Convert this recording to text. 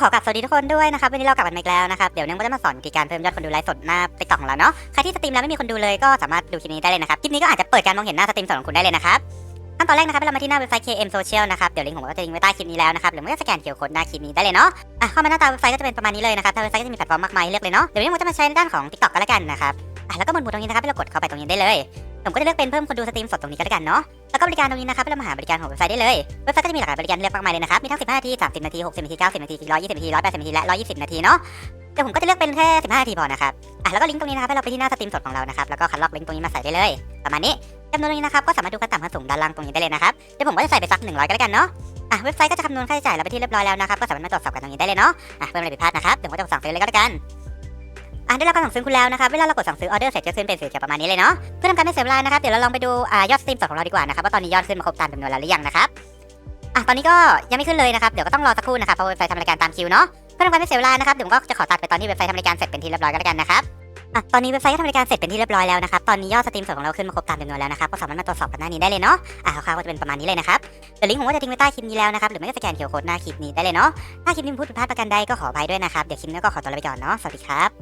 ขอกลับสวัสดีทุกคนด้วยนะครับวันนี้เรากลับกันมาอีกแล้วนะครับเดี๋ยวเนื่องก็จะมาสอนวิธีการเพิ่มยอดคนดูไลฟ์สดหน้าติ๊กต็อกของเราเนาะใครที่สตรีมแล้วไม่มีคนดูเลยก็สามารถดูคลิปนี้ได้เลยนะครับคลิปนี้ก็อาจจะเปิดการมองเห็นหน้าสตรีมสดของคุณได้เลยนะครับขั้นตอนแรกนะครับเรามาที่หน้าเว็บไซต์ KM Social นะครับเดี๋ยวลิงก์ผมก็จะทิ้งไว้ใต้คลิปนี้แล้วนะครับหรือไม่ก็สแกนเคอร์โค้ดหน้าคลิปนี้ได้เลยเนาะอะเข้ามาหน้าตาเว็บไซต์ก็จะเป็นประมาณนี้เลยนะครับทางเว็บไซต์ก็จะมีแพลตฟอร์มมากมายเลือกเลยเนาะเดี๋ยวลิงก์ผมจะมาใช้ในด้านของ TikTok ก็แล้วกันนะครับอะแล้วก็บนหมุดตรงนี้นะครับให้เรากดเข้าไปตรงนี้ได้เลย ผมก็จะเลือกเป็นเพิ่มคนดูสตรีมสดตรงนี้ก็แล้วกันเนาะ แล้วก็บริการตรงนี้นะครับให้เรามาหาบริการของเว็บไซต์ได้เลย เว็บไซต์ก็จะมีหลากหลายบริการเลือกมากมายเลยนะครับ มีทั้ง 15 นาที 30 นาที 60 นาที 90 นาที 120 นาที 180 นาที และ 120 นาทีเนาะเดี๋ยวผมก็จะเลือกเป็นแค่ 15 นาทีพอนะครับ อะแล้วก็ลิงก์ตรงนี้นะครับให้เราไปที่หน้าสตรีมสดของเรานะครับ แล้วก็คัดลอกลิงก์ตรงนี้มาใส่ได้เลย ประมาณนี้จำนวนตรงนี้นะครับก็สามารถดูขั้นต่ำขั้นสูงด้านล่างตรงนี้ได้เลยนะครับ เดี๋ยวผมก็จะใส่ไปสัก 100 ก็แล้วกันเนาะอะเว็บไซต์ก็จะคำนวณค่าใช้จ่ายเราไปที่เรียบร้อยแล้วนะครับก็สามารถมาตรวจสอบกันตรงนี้ได้เลยเนาะอะเพื่อไม่ให้ผิดพลาดนะครับเดี๋ยวผมก็จะสั่งซื้อเลยก็แล้วกัน อะได้รับการสั่งซื้อคุณแล้วนะครับเวลาเรากดสั่งซื้อออเดอร์เสร็จจะขึ้นเป็นสีเขียวประมาณนี้เลยเนาะเพื่อทำการไม่เสียเวลานะครับเดี๋ยวเราลองไปดูอ่ายอดสตรีมสดของเราดีกว่านะครับว่าตอนนี้ยอดขึ้นมาครบตามจำนวนแล้วหรือยังนะครับอะตอนนี้ก็ยังไม่ขึ้นเลยนะครับเดี๋ยวก็ต้องรอสักครู่นะครับเพราะเว็บไซต์ทำรายการตามคิวเนาะเพื่อทำการไม่เสียเวลานะครับเดี๋ยวก็จะขอตัดไปตอนที่เว็บไซต์ทำรายการเสร็จเป็นที่เรียบร้อยก็แล้วกันนะครับอะตอนนี้เว็บไซต์ก็ทำรายการเสร็จเป็นที่เรียบร้อยแล้วนะครับตอนนี้ยอดสตรีมสดของเราขึ้นมาครบตามจำนวนแล้วนะครับก็สามารถมาตรวจสอบกันหน้านี้ได้เลยเนาะอะคร่าวๆก็จะเป็นประมาณนี้เลยนะครับเดี๋ยวลิงก์ผมก็จะทิ้งไว้ใต้คลิปนี้แล้วนะครับหรือไม่ก็สแกนเคอร์โค้ดหน้าคลิปนี้ได้เลยเนาะถ้าคลิปนี้พูดผิดพลาดประกันใดก็ขออภัยด้วยนะครับเดี๋ยวคลิปนี้ก็ขอตัวลาไปก่อนเนาะสวัสดีครับ